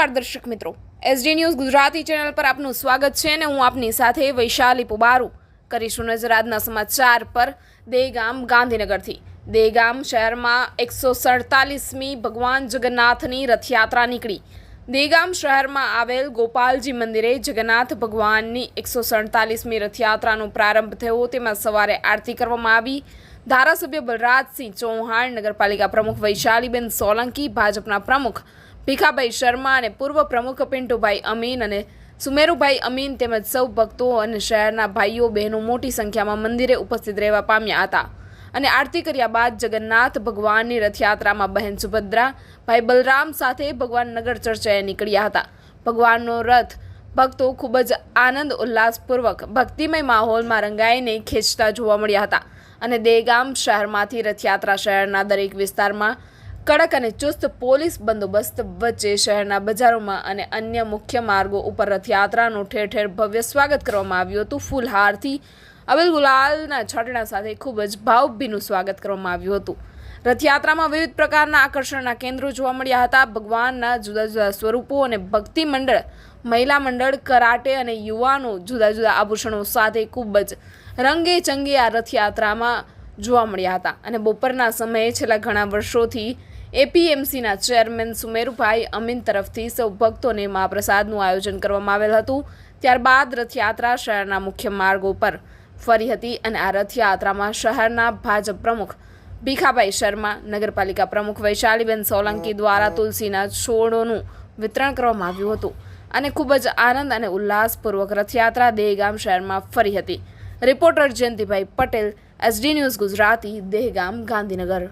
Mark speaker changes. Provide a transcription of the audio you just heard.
Speaker 1: નમસ્કાર દર્શક મિત્રો. એસડી ન્યૂઝ ગુજરાતી ચેનલ પર આપનું સ્વાગત છે અને હું આપની સાથે વૈશાલી પુબારુ. કરીશું નજર આજના સમાચાર પર. દેગામ ગાંધીનગરથી. દેગામ શહેરમાં એકસો સડતાલીસમી ભગવાન જગન્નાથની રથયાત્રા નીકળી. દેગામ શહેરમાં આવેલ ગોપાલજી મંદિરે જગન્નાથ ભગવાનની એકસો સડતાલીસમી રથયાત્રાનો પ્રારંભ થયો. તેમાં સવારે આરતી કરવામાં આવી. ધારાસભ્ય બલરાજસિંહ ચૌહાણ, નગરપાલિકા પ્રમુખ વૈશાલીબેન સોલંકી, ભાજપના પ્રમુખ ભીખાભાઈ શર્મા અને પૂર્વ પ્રમુખ પિન્ટુભાઈ અમીન અને સુમેરુભાઈ અમીન તેમજ સૌ ભક્તો અને શહેરના ભાઈઓ બહેનો મોટી સંખ્યામાં મંદિરે ઉપસ્થિત રહેવા પામ્યા હતા. અને આરતી કર્યા બાદ જગન્નાથ ભગવાનની રથયાત્રામાં બહેન સુભદ્રા, ભાઈ બલરામ સાથે ભગવાન નગર ચર્ચાએ નીકળ્યા હતા. ભગવાનનો રથ ભક્તો ખૂબ જ આનંદ, ઉલ્લાસપૂર્વક, ભક્તિમય માહોલમાં રંગાઈને ખેંચતા જોવા મળ્યા હતા. અને દેગામ શહેરમાંથી રથયાત્રા શહેરના દરેક વિસ્તારમાં કડક અને ચુસ્ત પોલીસ બંદોબસ્ત વચ્ચે શહેરના બજારોમાં અને અન્ય મુખ્ય માર્ગો ઉપર રથયાત્રાનું ઠેર ઠેર ભવ્ય સ્વાગત કરવામાં આવ્યું હતું. ફૂલહારથી અબિલ ગુલાલના છટણા સાથે ખૂબ જ ભાવભીનું સ્વાગત કરવામાં આવ્યું હતું. રથયાત્રામાં વિવિધ પ્રકારના આકર્ષણના કેન્દ્રો જોવા મળ્યા હતા. ભગવાનના જુદા જુદા સ્વરૂપો અને ભક્તિ મંડળ, મહિલા મંડળ, કરાટે અને યુવાનો જુદા જુદા આભૂષણો સાથે ખૂબ જ રંગે ચંગે આ રથયાત્રામાં જોવા મળ્યા હતા. અને બપોરના સમયે છેલ્લા ઘણા વર્ષોથી એપીએમસીના ચેરમેન સુમેરુભાઈ અમીન તરફથી સૌ ભક્તોને મહાપ્રસાદનું આયોજન કરવામાં આવેલ હતું. ત્યારબાદ રથયાત્રા શહેરના મુખ્ય માર્ગો પર ફરી હતી અને આ રથયાત્રામાં શહેરના ભાજપ પ્રમુખ ભીખાભાઈ શર્મા, નગરપાલિકા પ્રમુખ વૈશાલીબેન સોલંકી દ્વારા તુલસીના છોડોનું વિતરણ કરવામાં આવ્યું હતું અને ખૂબ જ આનંદ અને ઉલ્લાસપૂર્વક રથયાત્રા દેહગામ શહેરમાં ફરી હતી. Reporter Jayantibhai Patel, SD news Gujarati, Dehgam, Gandhinagar.